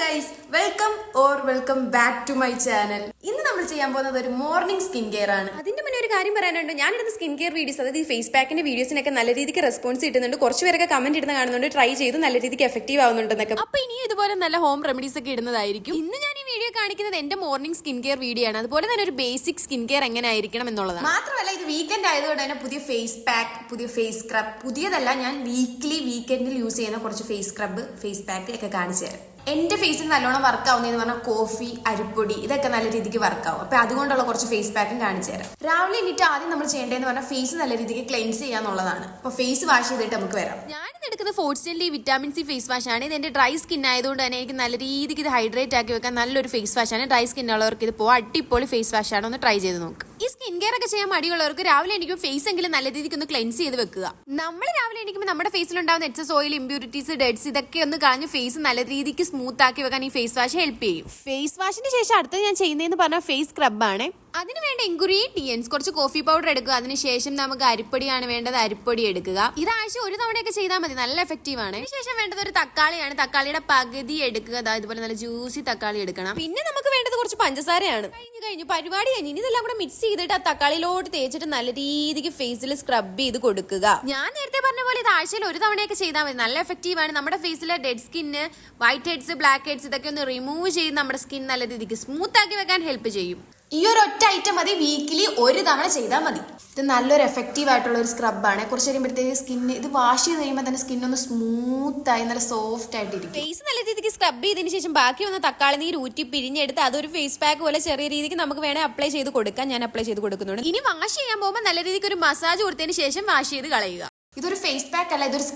Guys welcome or welcome back to my channel ഇന്ന് നമ്മൾ ചെയ്യാൻ പോകുന്നത് ഒരു മോർണിംഗ് സ്കിൻ കെയർ ആണ്. അതിന്റെ മുന്നേ ഒരു കാര്യം പറയാനുണ്ട്. ഞാനിടുന്ന സ്കിൻ കെയർ വീഡിയോസ് അതായത് ഈ ഫേസ് പാക്കിന്റെ വീഡിയോസിനൊക്കെ നല്ല രീതിക്ക് റെസ്പോൺസ് കിട്ടുന്നുണ്ട്. കുറച്ച് പേരൊക്കെ കമന്റ് ഇടുന്ന കാണുന്നുണ്ട്. ട്രൈ ചെയ്ത് നല്ല രീതിക്ക് എഫക്റ്റീവ് ആവുന്നുണ്ടെന്നൊക്കെ. അപ്പൊ ഇനി ഇതുപോലെ നല്ല ഹോം റെമഡീസ് ഒക്കെ ഇടുന്നതായിരിക്കും. ഇന്ന് ഞാൻ ഈ വീഡിയോ കാണിക്കുന്നത് എന്റെ മോർണിംഗ് സ്കിൻ കെയർ വീഡിയോ ആണ്. അതുപോലെ തന്നെ ഒരു ബേസിക് സ്കിൻ കെയർ എങ്ങനെ ആയിരിക്കണം എന്നുള്ളതാണ്. മാത്രമല്ല ഇത് വീക്കെൻഡ് ആയതുകൊണ്ട് തന്നെ പുതിയ ഫേസ് പാക്ക് പുതിയ ഫേസ് സ്ക്രബ് പുതിയതല്ല ഞാൻ വീക്ക്ലി വീക്കെൻഡിൽ യൂസ് ചെയ്യുന്ന കുറച്ച് ഫേസ് സ്ക്രബ് ഫേസ് പാക്ക് ഒക്കെ കാണിച്ചു തരാം. എന്റെ ഫേസിൽ നല്ലോണം വർക്ക് ആവുന്നതെന്ന് പറഞ്ഞാൽ കോഫി അരിപ്പൊടി ഇതൊക്കെ നല്ല രീതിക്ക് വർക്ക് ആവും. അപ്പൊ അതുകൊണ്ടുള്ള കുറച്ച് ഫേസ് പാക്കും കാണിച്ചു തരാം. രാവിലെ എന്നിട്ട് ആദ്യം നമ്മൾ ചെയ്യേണ്ടതെന്ന് പറഞ്ഞാൽ ഫേസ് നല്ല രീതിക്ക് ക്ലെൻസ് ചെയ്യാന്നുള്ളതാണ്. അപ്പൊ ഫേസ് വാഷ് ചെയ്തിട്ട് നമുക്ക് വരാം. ഞാനിന്ന് എടുക്കുന്ന ഫോർട്സിന്റെ വിറ്റാമിൻ സി ഫേസ് വാഷ് ആണ്. ഇത് എന്റെ ഡ്രൈ സ്കിൻ ആയതുകൊണ്ട് തന്നെ എനിക്ക് നല്ല രീതിക്ക് ഇത് ഹൈഡ്രേറ്റ് ആക്കി വെക്കാൻ നല്ലൊരു ഫേസ് വാഷ് ആണ്. ഡ്രൈ സ്കിൻ ഉള്ളവർക്ക് ഇത് പോ അടിപൊളി ഫേസ് വാഷ് ആണ്. ഒന്ന് ട്രൈ ചെയ്ത് നോക്ക്. ഈ സ്കിൻ കെയർ ഒക്കെ ചെയ്യാൻ മടിയുള്ളവർക്ക് രാവിലെ എണീക്കും ഫേസ് എങ്കിലും നല്ല രീതിക്ക് ഒന്ന് ക്ലെൻസ് ചെയ്ത് വെക്കുക. നമ്മൾ രാവിലെ എണീക്കുമ്പോൾ നമ്മുടെ ഫേസിൽ ഉണ്ടാവുന്ന എക്സസ് ഓയിൽ ഇമ്പ്യൂരിറ്റീസ് ഡെഡ്സ് ഇതൊക്കെ ഒന്ന് കളഞ്ഞ് ഫേസ് നല്ല രീതിക്ക് സ്മൂത്ത് ആക്കി വെക്കാൻ ഈ ഫേസ് വാഷ് ഹെൽപ്പ് ചെയ്യും. ഫേസ് വാഷിന് ശേഷം അടുത്തത് ഞാൻ ചെയ്യുന്നതെന്ന് പറഞ്ഞാൽ ഫേസ് സ്ക്രബ് ആണ്. അതിന് വേണ്ട ഇൻഗ്രീഡിയൻസ് കുറച്ച് കോഫി പൗഡർ എടുക്കുക. അതിനുശേഷം നമുക്ക് അരിപ്പൊടിയാണ് വേണ്ടത് അരിപ്പൊടി എടുക്കുക. ഇത് ആഴ്ച ഒരു തവണയൊക്കെ ചെയ്താൽ മതി നല്ല എഫക്റ്റീവ് ആണ്. അതിനുശേഷം വേണ്ടത് ഒരു തക്കാളിയാണ്. തക്കാളിയുടെ പകുതി എടുക്കുക. ഇതുപോലെ നല്ല ജ്യൂസി തക്കാളി എടുക്കണം. പിന്നെ നമുക്ക് വേണ്ടത് കുറച്ച് പഞ്ചസാരയാണ്. കഴിഞ്ഞു കഴിഞ്ഞു പരിപാടി കഴിഞ്ഞ് ഇനി ഇതെല്ലാം കൂടെ മിക്സ് ചെയ്തിട്ട് ആ തക്കാളിയിലോട്ട് തേച്ചിട്ട് നല്ല രീതിക്ക് ഫേസിൽ സ്ക്രബ് ചെയ്ത് കൊടുക്കുക. ഞാൻ നേരത്തെ പറഞ്ഞ പോലെ ഇത് ആഴ്ചയിൽ ഒരു തവണയൊക്കെ ചെയ്താൽ മതി. നല്ല എഫക്റ്റീവ് ആണ്. നമ്മുടെ ഫേസിലെ dead skin white heads black heads ഇതൊക്കെ ഒന്ന് റിമൂവ് ചെയ്ത് നമ്മുടെ സ്കിൻ നല്ല രീതിക്ക് സ്മൂത്ത് ആക്കി വെക്കാൻ ഹെൽപ്പ് ചെയ്യും. ഈ ഒരു ഒറ്റ ഐറ്റം മതി വീക്കിലി ഒരു തവണ ചെയ്താൽ മതി. ഇത് നല്ലൊരു എഫക്റ്റീവ് ആയിട്ടുള്ള ഒരു സ്ക്രബാണ് കുറച്ച് കഴിയുമ്പോഴത്തേക്ക് സ്കിന്ന് ഇത് വാഷ് ചെയ്ത് കഴിയുമ്പോൾ തന്നെ സ്കിൻ ഒന്ന് സ്മൂത്ത് ആയി നല്ല സോഫ്റ്റ് ആയിട്ടിരിക്കും. ഫേസ് നല്ല രീതിക്ക് സ്ക്രബ് ചെയ്തതിന് ശേഷം ബാക്കി വന്ന തക്കാളി നീര് ഊറ്റി പിഴിഞ്ഞെടുത്ത് അതൊരു ഫേസ് പാക്ക് പോലെ ചെറിയ രീതിക്ക് നമുക്ക് വേണേൽ അപ്ലൈ ചെയ്ത് കൊടുക്കാം. ഞാൻ അപ്ലൈ ചെയ്ത് കൊടുക്കുന്നുണ്ട്. ഇനി വാഷ് ചെയ്യാൻ പോകുമ്പോൾ നല്ല രീതിക്ക് ഒരു മസാജ് കൊടുത്തതിന് ശേഷം വാഷ് ചെയ്ത് കളയുക. ഇതൊരു ഫേസ് പാക്ക് അല്ല ഇതൊരു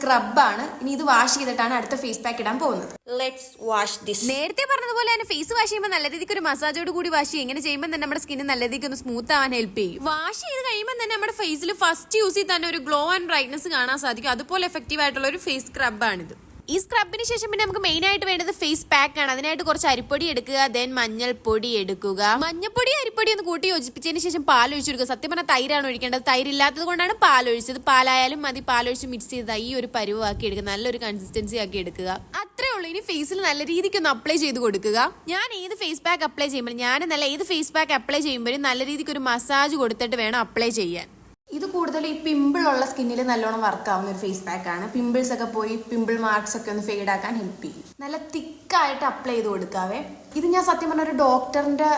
ആണ്. ഇനി ഇത് വാഷ് ചെയ്തിട്ടാണ് അടുത്ത ഫേസ് പാക്ക് ഇടാൻ പോകുന്നത്. ലെറ്റ്സ് വാഷ് ദിസ് നേരത്തെ പറഞ്ഞതുപോലെ തന്നെ ഫേസ് വാഷ് ചെയ്യുമ്പോൾ നല്ല രീതിക്ക് ഒരു മസാജോട് കൂടി വാഷ് ചെയ്യും. ഇങ്ങനെ ചെയ്യുമ്പോൾ തന്നെ നമ്മുടെ സ്കിന്ന് നല്ല രീതിക്ക് ഒന്ന് സ്മൂത്ത് ആവാൻ ഹെൽപ്പ് ചെയ്യും. വാഷ് ചെയ്ത് കഴിയുമ്പോൾ തന്നെ നമ്മുടെ ഫേസിൽ ഫസ്റ്റ് യൂസ് ചെയ്ത് തന്നെ ഒരു ഗ്ലോ ആൻഡ് ബ്രൈറ്റ്നസ് കാണാൻ സാധിക്കും. അതുപോലെ എഫക്റ്റീവ് ആയിട്ടുള്ള ഒരു ഫേസ് സ്ക്രബ് സ്ക്രബാണിത് ഈ സ്ക്രബിന് ശേഷം പിന്നെ നമുക്ക് മെയിൻ ആയിട്ട് വേണ്ടത് ഫേസ് പാക്ക് ആണ്. അതിനായിട്ട് കുറച്ച് അരിപ്പൊടി എടുക്കുക ദെൻ മഞ്ഞൾപ്പൊടി എടുക്കുക. മഞ്ഞൾപ്പൊടി അരിപ്പൊടി ഒന്ന് കൂട്ടി യോജിപ്പിച്ചതിന് ശേഷം പാൽ ഒഴിച്ചെടുക്കുക സത്യം പറഞ്ഞാൽ തൈരാണ് ഒഴിക്കേണ്ടത്. തൈര് ഇല്ലാത്തത് കൊണ്ടാണ് പാൽ ഒഴിച്ചത് പാലായാലും മതി പാൽ ഒഴിച്ച് മിക്സ് ചെയ്ത് ഈ ഒരു പരുവാക്കി എടുക്കുക. നല്ലൊരു കൺസിസ്റ്റൻസി ആക്കി എടുക്കുക. അത്രേ ഉള്ളൂ. ഇനി ഫേസിൽ നല്ല രീതിക്ക് ഒന്ന് അപ്ലൈ ചെയ്ത് കൊടുക്കുക. ഞാൻ ഏത് ഫേസ് പാക്ക് അപ്ലൈ ചെയ്യുമ്പോൾ ഞാൻ നല്ല ഏത് ഫേസ് പാക്ക് അപ്ലൈ ചെയ്യുമ്പോഴും നല്ല രീതിക്ക് ഒരു മസാജ് കൊടുത്തിട്ട് വേണം അപ്ലൈ ചെയ്യാൻ. ഇത് കൂടുതൽ ഈ പിമ്പിൾ ഉള്ള സ്കിന്നിൽ നല്ലോണം വർക്ക് ആവുന്ന ഒരു ഫേസ് പാക്ക് ആണ്. പിമ്പിൾസ് ഒക്കെ പോയി പിമ്പിൾ മാർക്സ് ഒക്കെ ഒന്ന് ഫെയ്ഡ് ആക്കാൻ ഹെൽപ്പ് ചെയ്യും. നല്ല തിക്കായിട്ട് അപ്ലൈ ചെയ്ത് കൊടുക്കാവേ. ഇത് ഞാൻ സത്യം പറഞ്ഞ ഒരു ഡോക്ടറിന്റെ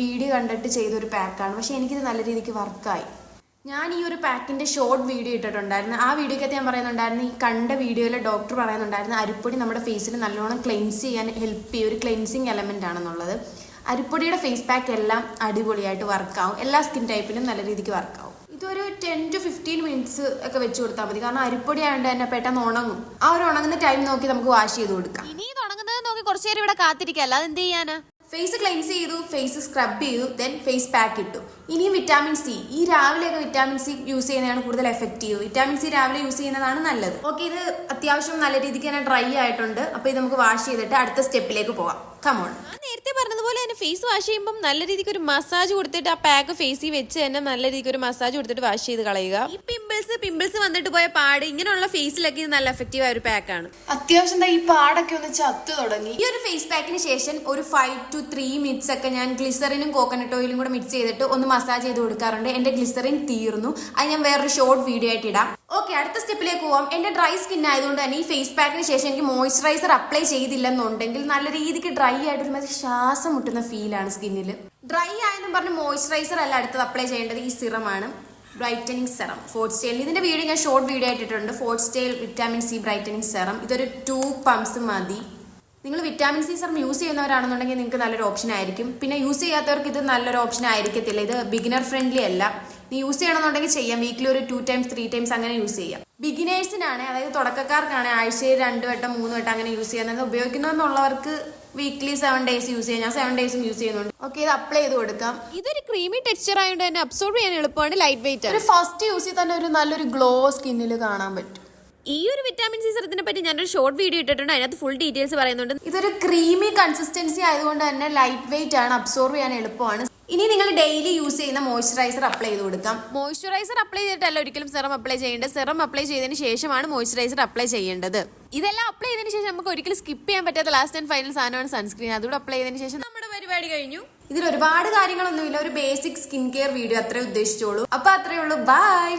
വീഡിയോ കണ്ടിട്ട് ചെയ്തൊരു പാക്കാണ് പക്ഷെ എനിക്കിത് നല്ല രീതിക്ക് വർക്കായി ഞാൻ ഈ ഒരു പാക്കിന്റെ ഷോർട്ട് വീഡിയോ ഇട്ടിട്ടുണ്ടായിരുന്നു. ആ വീഡിയോക്കകത്ത് ഞാൻ പറയുന്നുണ്ടായിരുന്നു ഈ കണ്ട വീഡിയോയിലെ ഡോക്ടർ പറയുന്നുണ്ടായിരുന്നു അരിപ്പൊടി നമ്മുടെ ഫേസിൽ നല്ലോണം ക്ലെൻസ് ചെയ്യാൻ ഹെൽപ്പ് ചെയ്യും ഒരു ക്ലെൻസിങ് എലമെന്റ് ആണെന്നുള്ളത്. അരിപ്പൊടിയുടെ ഫേസ് പാക്ക് എല്ലാം അടിപൊളിയായിട്ട് വർക്കാവും എല്ലാ സ്കിൻ ടൈപ്പിലും നല്ല രീതിക്ക് വർക്കാവും ഇതൊരു ടെൻ ടു ഫിഫ്റ്റീൻ മിനിറ്റ്സ് ഒക്കെ വെച്ച് കൊടുത്താൽ മതി. കാരണം അരിപ്പൊടി ആയതുകൊണ്ട് തന്നെ പെട്ടെന്ന് ഉണങ്ങും. ആ ഒരു ഉണങ്ങുന്ന ടൈം നോക്കി നമുക്ക് വാഷ് ചെയ്ത് കൊടുക്കാം. ഇനി തുടങ്ങുന്നത് നോക്കി കുറച്ചു നേരം ഇവിടെ കാത്തിരിക്കാം. അല്ലാതെ എന്ത് ചെയ്യാനാ? ഫേസ് ക്ലെൻസ് ചെയ്തു ഫേസ് സ്ക്രബ് ചെയ്തു ദെൻ ഫേസ് പാക്ക് ഇട്ടു. ഇനിയും വിറ്റാമിൻ സി ഈ രാവിലെയൊക്കെ വിറ്റാമിൻ സി യൂസ് ചെയ്യുന്നതാണ് കൂടുതൽ എഫക്റ്റീവ് വിറ്റാമിൻ സി രാവിലെ യൂസ് ചെയ്യുന്നതാണ് നല്ലത്. ഓക്കെ ഇത് അത്യാവശ്യം നല്ല രീതിക്ക് തന്നെ ഡ്രൈ ആയിട്ടുണ്ട്. അപ്പൊ ഇത് നമുക്ക് വാഷ് ചെയ്തിട്ട് അടുത്ത സ്റ്റെപ്പിലേക്ക് പോവാം കമോൺ ഞാൻ നേരത്തെ പറഞ്ഞതുപോലെ തന്നെ ഫേസ് വാഷ് ചെയ്യുമ്പോൾ നല്ല രീതിക്ക് ഒരു മസാജ് കൊടുത്തിട്ട് ആ പാക്ക് ഫേസിൽ വെച്ച് തന്നെ നല്ല രീതിക്ക് ഒരു മസാജ് കൊടുത്തിട്ട് വാഷ് ചെയ്ത് കളയുക. ഈ പിമ്പിൾസ് പിമ്പിൾസ് വന്നിട്ട് പോയ പാട് ഇങ്ങനെയുള്ള ഫേസിലൊക്കെ നല്ല എഫക്റ്റീവ് ആയ ഒരു പാക്കാണ് അത്യാവശ്യം ഈ പാടൊക്കെ ഒന്ന് ചത്തു തുടങ്ങി. ഈ ഒരു ഫേസ് പാക്കിന് ശേഷം ഒരു ഫൈവ് ടു ത്രീ മിനിറ്റ്സ് ഒക്കെ ഞാൻ ഗ്ലിസറിനും കോക്കനട്ട് ഓയിലും കൂടെ മിക്സ് ചെയ്തിട്ട് ഒന്ന് മസാജ് ചെയ്ത് കൊടുക്കാറുണ്ട്. എന്റെ ഗ്ലിസറിൻ തീർന്നു. അത് ഞാൻ വേറൊരു ഷോർട്ട് വീഡിയോ ആയിട്ട് ഇടാം. ഓക്കെ അടുത്ത സ്റ്റെപ്പിലേക്ക് പോവാം. എന്റെ ഡ്രൈ സ്കിൻ ആയതുകൊണ്ട് തന്നെ ഈ ഫേസ് പാക്കിന് ശേഷം എനിക്ക് മോയ്സ്ചറൈസർ അപ്ലൈ ചെയ്തില്ലെന്നുണ്ടെങ്കിൽ നല്ല രീതിക്ക് ഡ്രൈ ആയിട്ട് ഒരു മാതിരി ശ്വാസം മുട്ടുന്ന ഫീലാണ് സ്കിന്നിൽ ഡ്രൈ ആയെന്നും പറഞ്ഞ് മോയ്സ്ചറൈസർ അല്ല അടുത്തത് അപ്ലൈ ചെയ്യേണ്ടത് ഈ സിറമാണ്. Brightening serum. ഫോർട്ട് സ്റ്റൈൽ ഇതിന്റെ വീഡിയോ ഞാൻ short video ആയിട്ടിട്ടുണ്ട്. Foxtale vitamin C brightening serum. ഇതൊരു ടു പംപ്സ് മതി. നിങ്ങൾ വിറ്റാമിൻ സി സെറം യൂസ് ചെയ്യുന്നവരാണെന്നുണ്ടെങ്കിൽ നിങ്ങൾക്ക് നല്ലൊരു ഓപ്ഷൻ ആയിരിക്കും. പിന്നെ യൂസ് ചെയ്യാത്തവർക്ക് ഇത് നല്ലൊരു ഓപ്ഷൻ ആയിരിക്കത്തില്ല. ഇത് ബിഗിനർ ഫ്രണ്ട്ലി അല്ല. നീ യൂസ് ചെയ്യണമെന്നുണ്ടെങ്കിൽ ചെയ്യാം. വീക്കിലി ഒരു ടു ടൈംസ് ത്രീ ടൈംസ് അങ്ങനെ യൂസ് ചെയ്യാം. ബിഗിനേഴ്സിനാണ് അതായത് തുടക്കക്കാർക്കാണ് ആഴ്ചയിൽ രണ്ട് വട്ടം മൂന്ന് വട്ടം അങ്ങനെ യൂസ് ചെയ്യാൻ ഉപയോഗിക്കുന്നതെന്നുള്ളവർക്ക് വീക്ക്ലി സെവൻ ഡേയ്സ് യൂസ് ചെയ്യാം. ഞാൻ സെവൻ ഡേയ്സും യൂസ് ചെയ്യുന്നുണ്ട്. ഓക്കെ ഇത് അപ്ലൈ ചെയ്ത് കൊടുക്കാം. ഇതൊരു ക്രീമി ടെക്സ്ചർ ആയതുകൊണ്ട് തന്നെ അബ്സോർബ് ചെയ്യാൻ എളുപ്പമാണ് ലൈറ്റ് വെയിറ്റ് ആണ്. ഒരു ഫസ്റ്റ് യൂസ് ചെയ്ത് തന്നെ ഒരു നല്ലൊരു ഗ്ലോ സ്കിന്നിൽ കാണാൻ പറ്റും. ഈ ഒരു വിറ്റാമിൻ സി സിറത്തിനെ പറ്റി ഞാനൊരു ഷോർട്ട് വീഡിയോ ഇട്ടിട്ടുണ്ട്. അതിനകത്ത് ഫുൾ ഡീറ്റെയിൽസ് പറയുന്നുണ്ട്. ഇതൊരു ക്രീമി കൺസിസ്റ്റൻസി ആയതുകൊണ്ട് തന്നെ ലൈറ്റ് വെയിറ്റ് ആണ് അബ്സോർബ് ചെയ്യാൻ എളുപ്പമാണ്. ഇനി നിങ്ങൾ ഡെയിലി യൂസ് ചെയ്യുന്ന മോയ്സ്ചറൈസർ അപ്ലൈ ചെയ്ത് കൊടുക്കാം. മോയ്സ്ചറൈസർ അപ്ലൈ ചെയ്തിട്ടല്ല ഒരിക്കലും സെറം അപ്ലൈ ചെയ്യേണ്ടത്. സെറം അപ്ലൈ ചെയ്തതിന് ശേഷമാണ് മോയ്സ്ചറൈസർ അപ്ലൈ ചെയ്യേണ്ടത്. ഇതെല്ലാം അപ്ലൈ ചെയ്തതിന് ശേഷം നമുക്ക് ഒരിക്കലും സ്കിപ്പ് ചെയ്യാൻ പറ്റാത്ത ലാസ്റ്റ് ആൻഡ് ഫൈനൽ സാധനമാണ് സൺസ്ക്രീൻ അതുകൂടെ അപ്ലൈ ചെയ്തതിന് ശേഷം നമ്മുടെ പരിപാടി കഴിഞ്ഞു. ഇതിൽ ഒരുപാട് കാര്യങ്ങളൊന്നുമില്ല. ഒരു ബേസിക് സ്കിൻ കെയർ വീഡിയോ അത്രേ ഉദ്ദേശിച്ചോളൂ. അപ്പൊ അത്രേ ഉള്ളൂ. ബൈ